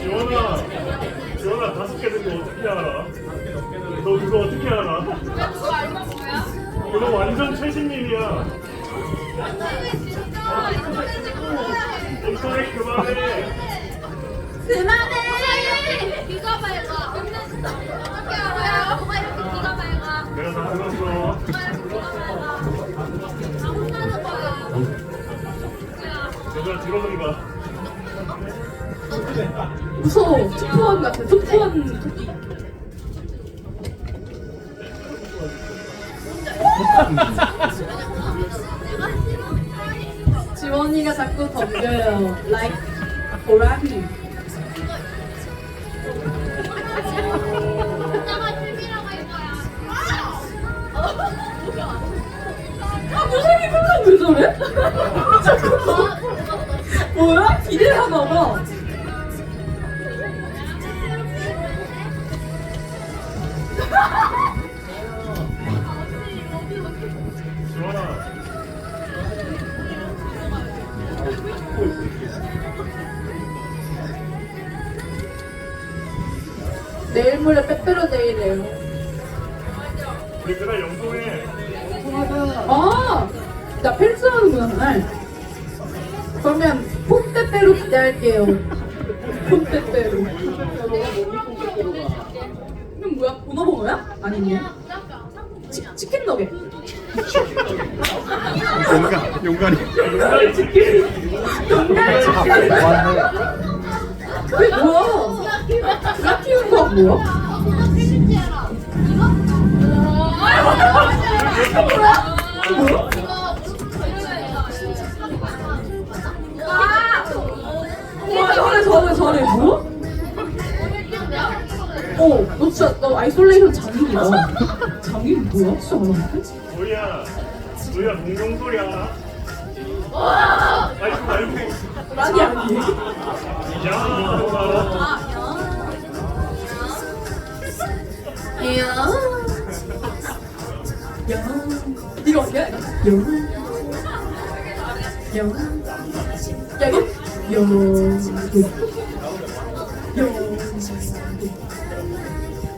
지원아, 지원아 다섯 개 된거 어떻게 알아? 너 그거 어떻게 알아? 그거 알고 뭐야? 그거 완전 최신님이야. 인터넷 그만해. 그만해! 귀가 밝아. 어떻게 알아요? 뭐가 이렇게 귀가 밝아? 내가 다 들었어. 야, 내가 들어본가? 무서워. 투포원 같아. 토끼. 지원이가 자꾸 덤벼요. Like 거야. 아 무섭게 표정 왜 저래? 봐. 지원아. 내일 모레 빼빼로 데이래요. 우리 그날 영통해. 아, 나 펠스하는구나 그날. 그러면 기대할게요. 폼빼빼로. 이건 뭐야? 보너버거야? 아니네. 치, 치킨 너겟. 용가 용가리 용가리 치킨. 정말 치킨. 그게 뭐야? 나 키운 거 뭐야? 와, 저래 뭐? 어, 너 진짜 너 아이솔레이션 장인이야. 장인 뭐야? 진짜 알았는데? 뭐야? 너야 공룡 소리 알아? 아니 그거 말고 아니 아니. 야 알아? 야. 야. 이거 어떻게 해? 야. 야. 야 이거? 야. 야.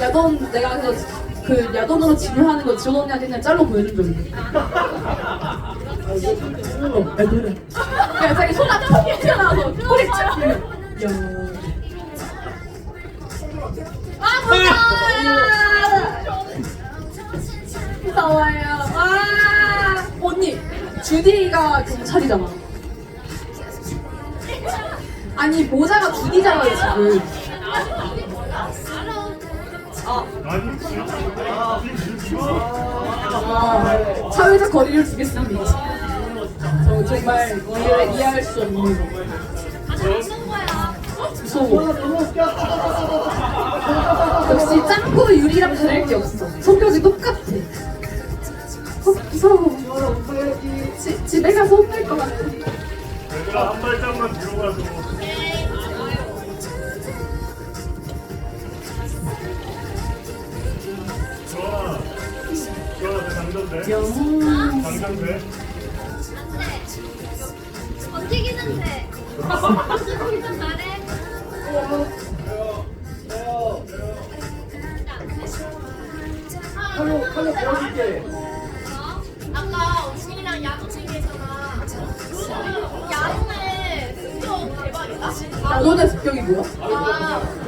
야돈 내가 그래서 그 야돈으로 진행하는 거 지원 언니한테 그냥 짤로 보여준 적 야돈아. 야 자기 손 앞에 나와서 꼬리. 야. 아 무서워요. 아 언니 주디가 경찰이잖아. 아니 모자가 주디잖아요 지금. 진짜. 아 사회적 거리를 두겠습니다. 저 정말 이해, 이해할 수 없는? 무서워. 역시 짱구 유리랑 다를 게 없어. 성격이 똑같아. 어, 무서워. 영. 당근돼? 버티기는 돼. 버티기는. 어? 아까 우진이랑 야구 얘기했잖아. 야구의 승격 대박이다. 야돈의 습격이 뭐야? 아,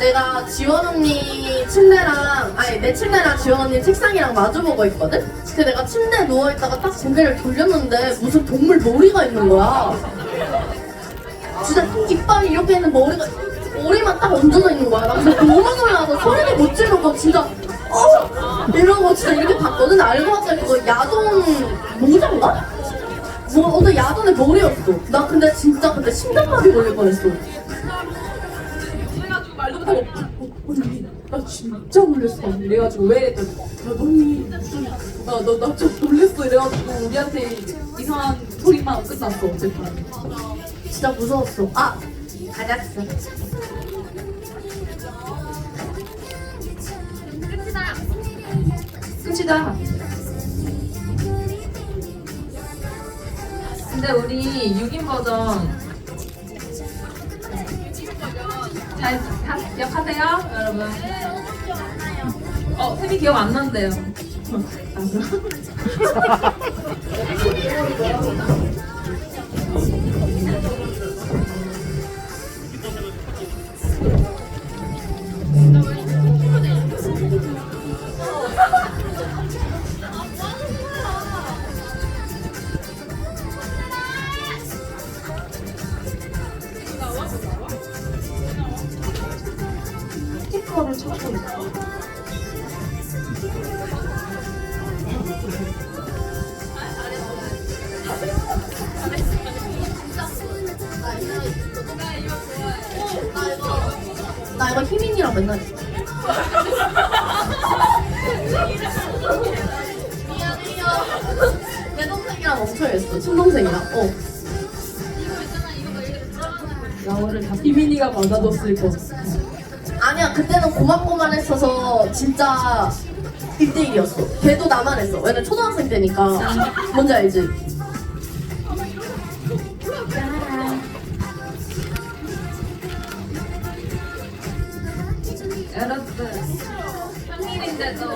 내가 지원 언니 침대랑 아니 내 침대랑 지원 언니 책상이랑 마주보고 있거든? 근데 내가 침대에 누워있다가 딱 고개를 돌렸는데 무슨 동물 머리가 있는 거야 진짜 이빨이 이렇게 있는 머리가 머리만 딱 얹어져 있는 거야 나 진짜 너무 놀라서 소리도 못 지르고 진짜 어! 이러고 진짜 이렇게 봤거든 알고 봤더니 그거 야동 모자인가? 뭐 어떤 야동의 머리였어 나 근데 진짜 근데 심장마비 걸릴 뻔했어 못하고 어, 언니 나 진짜 놀랬어 이래가지고 왜 이랬더니 야 너니 무슨 나너나좀 놀랬어 이래가지고 우리한테 이상한 소리만 끝났어 어쨌든 진짜 무서웠어. 아, 가졌어. 끝이다. 근데 우리 6인 버전 잘 가- 기억하세요, 여러분? 어, 쌤이 기억 안 난대요. 아, 맨날. 미안해요. 내 동생이랑 엄청 했어. 친동생이랑. 어. 영어를 다 희민이가 받아줬을 거. 아니야 그때는 고만고만 했어서 진짜 1대1이었어 걔도 나만 했어 왜냐면 초등학생 때니까 뭔지 알지?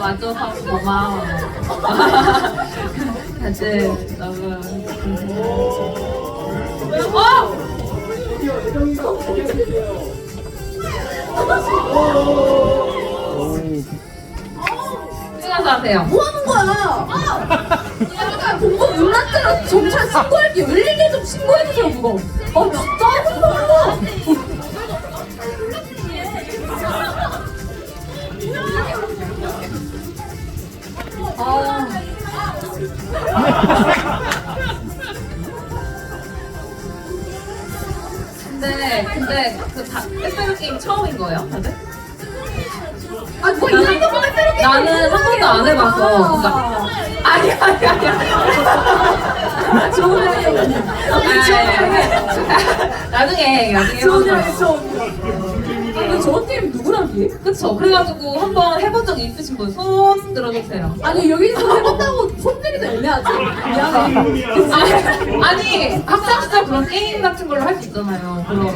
와줘서 고마워. 다들 너무. 어! 찍어서 하세요. 뭐 하는 거야? 아! 약간 공부 문란대로 경찰 신고할게 112좀 신고해주세요 그거 아 진짜 근데 근데 그 다, 빼빼로 게임 처음인 거예요, 다들? 아 누가 이 정도면 빼빼로 게임 나는 한 번도 안 해봐서. 그러니까 아니 아니 아니. 좋은 아이. 나중에 나중에 해봐서. 근데 저 게임 누구랑 비해? 그쵸. 그래가지고 한번 해본 적 있으신 분 손 들어주세요. 아니 여기서 해본다고 손들이도 애매하지. 미안해. 아니, 아니 학창 시절 그런 게임 같은 걸로 할 수 있잖아요. 그런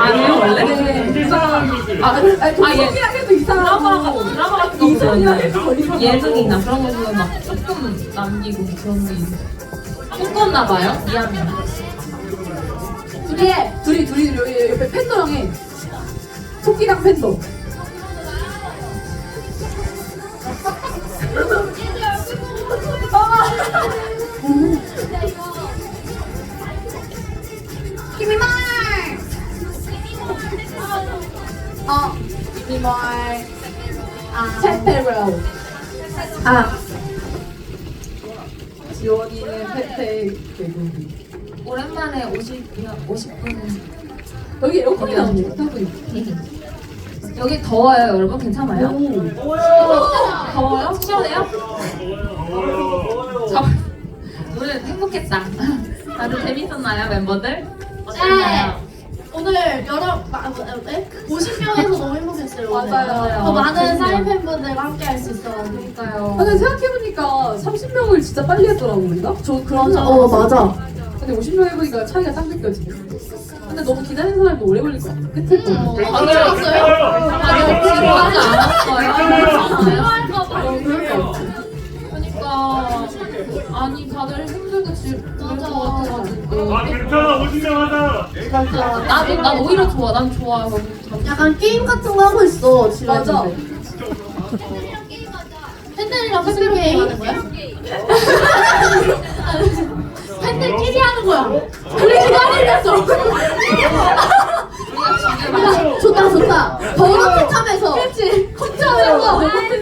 아니에요 원래? 네. 아, 아니 아, 예. 동성이랑 해도 이상하고 드라마 드라마 같은 거 이성이랑 보면 해도 거리가 예능이나 그런 거 보면 막 조금 남기고 그런 게 꿈꿨나 봐요. 미안해요. 둘이 해. 둘이 둘이 여기 옆에 팬더랑 해. 토끼랑 팬더. 어. 아. 페페로. 아, 지원이는 페페 개구리. 오랜만에 50 50분 여기 에어컨이 나오네. 타고 있 여기 더워요, 여러분 괜찮아요? 더워요? 시원해요? 저 오늘 행복했다. 다들 재밌었나요, 멤버들? 어땠나요? 오늘 여러 마, 네? 50명에서 너무 행복했어요. 오늘. 맞아요. 더 많은 사인 팬분들과 함께 할 수 있어가지고. 그러니까요. 근데 생각해보니까 30명을 진짜 빨리 했더라고 우리가? 저 그런 맞아. 줄 어. 맞아 근데 50명 해보니까 차이가 딱 느껴지네. 근데 너무 기다리는 사람도 오래 걸릴 것 같아. 끝에 거. 어, 아, 들어왔어요? 아니, 지루하지 않았어요? 좋아할까봐. 어, 그럴 것 같아. 그러니까 아니 다들 힘들고 지를 것 같아가지고 아 괜찮아 50명 하자 나도 난 오히려 좋아 난 좋아 약간 게임 같은 거 하고 있어 집에 맞아. 팬들이랑 게임 하는 거야? 팬들끼리 하는 거야. 그래 기다리면서 좋다 좋다 더우는 탐에서 그치? 혼자서 팬들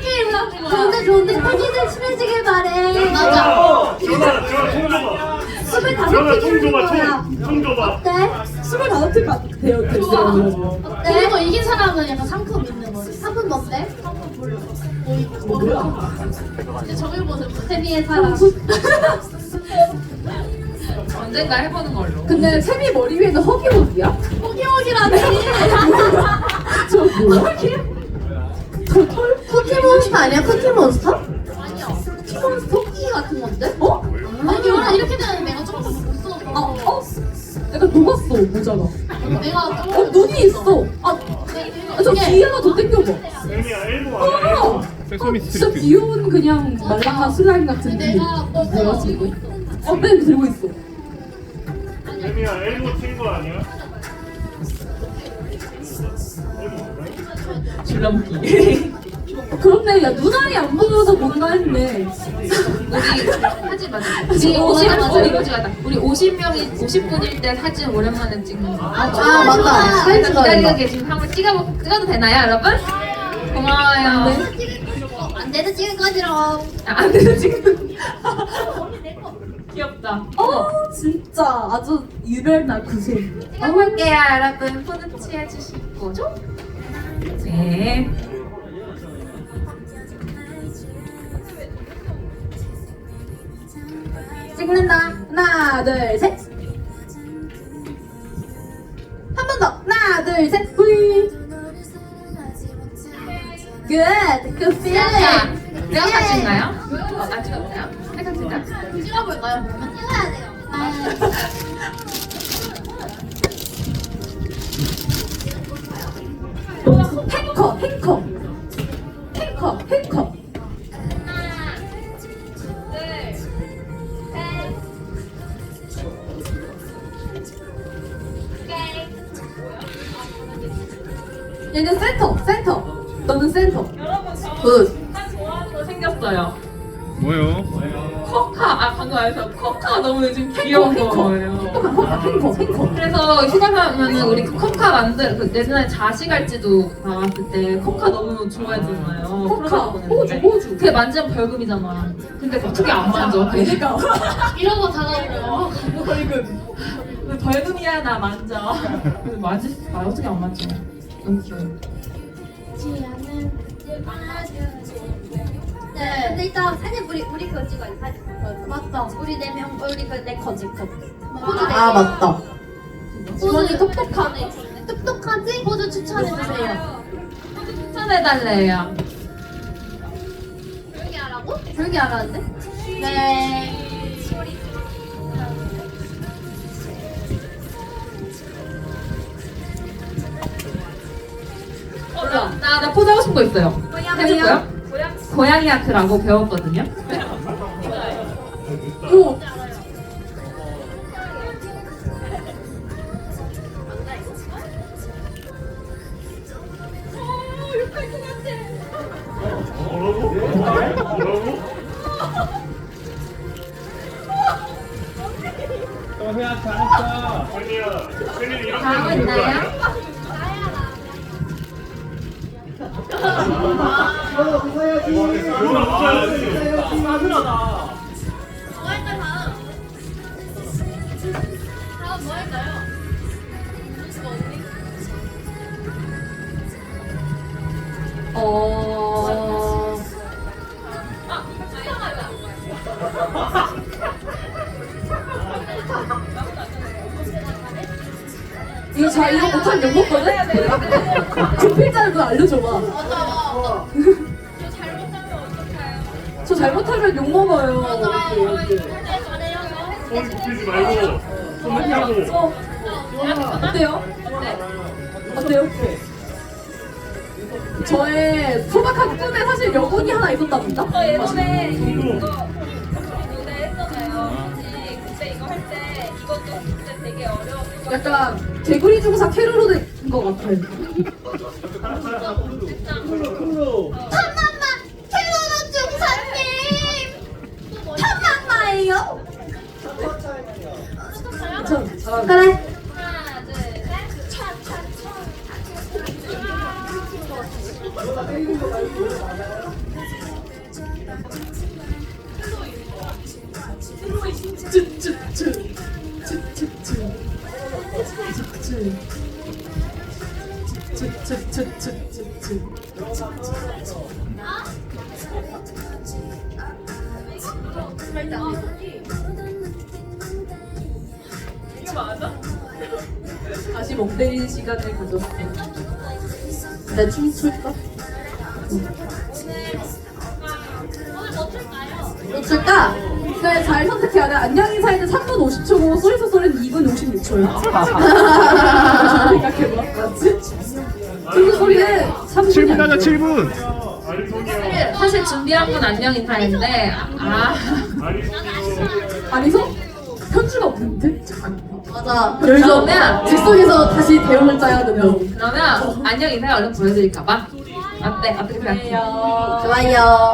게임을 하는 거야. 좋은데 좋은데 팬이들 친해지길 바래 맞아. 지원아 지원아 총 줘봐 스물다섯 개 총 줘봐 거야 총, 총 줘봐 어때? 스물다섯 개가 되어 됐어요. 그리고 이긴 사람은 약간 상품 있는 거지. 한분 어때? 뭐 뭐야? 근데 정해보는 거. 세미의 사랑 언젠가 해보는 걸로 근데 세미 머리 위에는 허기허기야? 호기호기라니. 저 뭐야? 포켓몬 쿠키몬스터 아니야? 쿠키몬스터? 티몬스 토끼 같은 건데? 어? 아니 원래 이렇게 되는 내가 조금 더 못 써 아, 어? 약간 녹았어 모자가. 내가 어 조금 눈이 있어. 아, 아, 저 뒤에 하나 더. 애미야 엘보 아니야 엘보 어, 진짜 귀여운 그냥 말랑한 슬라임 같은 느낌. 내가 뭐 내가 지고 있어. 어, 네 들고 있어. 애미야 엘보 친구 아니야? 줄넘기. 그렇네, 야 눈알이 안 보여서 뭔가 했네. 하지 마자. 우리 어, 50, 맞아. 우리 이거 찍었다. 우리 50명이 50분일 때 사진 오랜만에 찍는 거. 아 맞다. 사진 기다리고 계시면 한번 찍어 찍어도 되나요, 여러분? 고마워요. 안 돼도 찍을 거지롱 아, 안 돼도 지금. 귀엽다. 어, 진짜 아주 유별나 구세. 찍어볼게요, 여러분. 포즈 취해주시고. 네. 찍는다. 하나, 둘, 셋. 한 번 더. 하나, 둘, 셋. 후이. Good, good feeling. 내가? 어, 안 찍었나요? 살짝 찍자. 찍어볼까요? 찍어야 돼요 아, 탱커, 탱커. 탱커, 탱커. 얘는 센터, 센터. 너는 센터. 굿. 한 좋아하는 거 생겼어요. 뭐요? 커카. 아, 방금 말해서 커카 너무 요즘 귀여운 탱커. 거예요. 탱커, 탱커. 그래서 휴가 가면은 우리 그 커카 만들 그 예전에 자식할지도 나왔을 때 커카 너무 좋아해줬나요? 코카, 프로그램 호주. 호주. 그게 만지면 벌금이잖아. 근데 어떻게 안 만져? 그러니까. 이러고 다가오고 왜 벌금이야 나 만져. 근데 만지 아 어떻게 안 만져? 너무 귀여워. 네. 근데 일단 사진 우리 우리 그거 찍어야 돼 사진. 맞다. 우리 네 명 우리 그내 거지 거. 포즈 아 맞다. 주머니 똑똑하네. 똑똑하지? 포즈 추천해 주세요. 추천해 달래요. 조용히 하라고? 조용히 하라는데? 네 나, 나 포즈 하고 싶은 거 있어요. 해줄까요? 고양이 아트라고 배웠거든요. 오, 뭐라고? 뭐라고? 또야 잘했어. 애미야 생일 이렇게 다 되는 거? 아니야? 어. 이거 자 이거 못하면 욕 먹거든? 준필자를 그 알려줘봐. 저 잘못하면 욕 먹어요. 손 굽히지 말고 손 굽히고 어, 어때요? 어때요? 저의 소박한 꿈에 사실 여군이 하나 있었답니다. 저 예전에 손도 약간 개구리 중사 캐롤로 된 것 같아요. 탐만마 캐로로 중사님 탐만마예요 참 잘한다. 그래. 다시 멍 때리는 시간을 가졌어. 내 춤출까? 줄까? 그래 잘 선택해야 돼. 안녕 인사에는 3분 50초고 쏘리소 소리는 2분 66초야. 생각해봐. 맞지? 소리는 3분이 7분 하자 7분 아니 송이요. 사실 준비한 건 안녕 인사인데 아 아니. 아니서 편주가 없는데? 맞아. 그러면 즉석에서 다시 대응을 짜야 되면. 그러면 안녕 인사 얼른 보여드릴까 봐 어때 어떻게 생각해? 좋아요.